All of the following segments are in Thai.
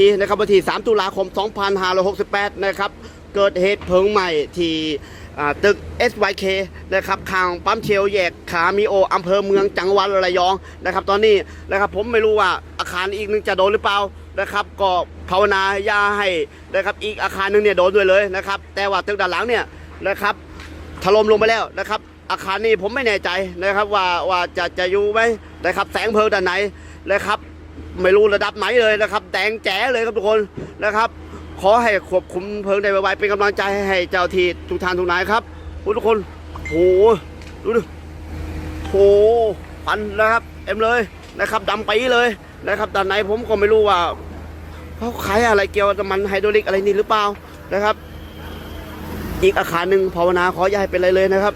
ทีนะครับวันที่ 3 ตุลาคม 2568 นะครับ เกิดเหตุเพลิงไหม้ที่ตึก SYK นะครับข้างปั๊มเชลแยกขามีโออำเภอเมืองจังหวัดระยองนะครับ ตอนนี้นะครับผมไม่รู้ว่าอาคารอีกหนึงจะโดนหรือเปล่านะครับ ก็ภาวนาอย่าให้นะครับอีกอาคารหนึงเนี่ยโดนด้วยเลยนะครับ แต่ว่าตึกด้านหลังเนี่ยนะครับถล่มลงไปแล้วนะครับ อาคารนี้ผมไม่แน่ใจนะครับว่าว่าจะจะอยู่ไหมนะครับแสงเพลิงด้านไหนนะครับ ไม่รู้ระดับไหนเลยนะครับ แดงแจ๋เลยครับทุกคนนะครับ ขอให้ควบคุมเพลิงได้ไวๆเป็นกำลังใจให้เจ้าที่ทุกทานทุกนายครับทุกคนโหดูดิโหพันนะครับ เอ็มเลยนะครับดำปีเลยนะครับด้านในผมก็ไม่รู้ว่าเขาขายอะไรเกี่ยวกับมันไฮดรอลิกอะไรนี่หรือเปล่านะครับ อีกอาคารหนึ่งภาวนาขออย่าให้เป็นอะไรเลยนะครับ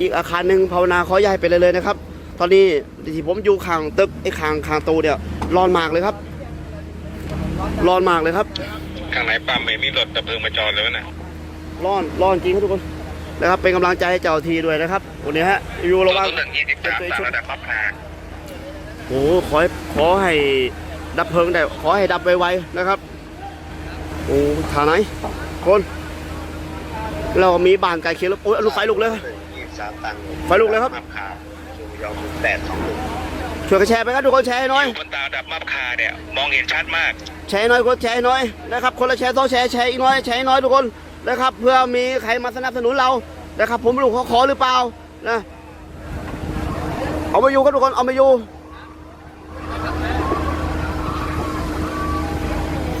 อีกอาคารหนึ่งภาวนาขออย่าให้เป็นอะไรเลยนะครับ ตอนนี้ที่ผมอยู่ข้างตึกไอ้ข้างข้างตูเนี่ยร้อนมากเลยครับ ร้อนมากเลยครับ ข้างไหนปั๊มไม่มีรถดับเพลิงมาจอดเลยวะน่ะร้อนร้อนจริงครับทุกคนนะครับเป็นกำลังใจให้เจ้าทีด้วยนะครับวันนี้ฮะอยู่ระหว่างต้นหนึ่งยี่สิบสามเป็นสาชุมดระดับปั๊บนาโอ้โหขอให้ขอให้ดับเพลิงได้ขอให้ดับไวๆนะครับโอ้ฐานไหนคนเรามีบ้านไกลเคียงแล้วโอ้ยเอาลูกไฟลุกเลย ยี่สิบสามตังค์ไฟลุกเลยครับมับคาสู ยอมแปดสองหนึ่งช่วยกันแชร์ไปครับทุกคนแชร์ให้หน่อย อยู่บนตาดับมับคาเนี่ยมองเห็นชัดมาก แชร์หน่อยกดแชร์หน่อยนะครับคนละแชร์สองแชร์แชร์อีกหน้อยแชร์อีกหน้อยทุกคนนะครับเพื่อมีใครมาสนับสนุนเรานะครับผมไม่รู้เขาขอหรือเปล่านะเอามาอยู่ครับทุกคนเอามาอยู่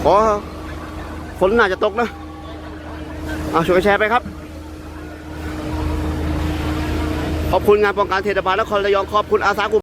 ขอฝนน่าจะตกนะเอาช่วยกันแชร์ไปครับ ขอบคุณงานป้องกันเทศบาลนครระยองขอบคุณอาสากุ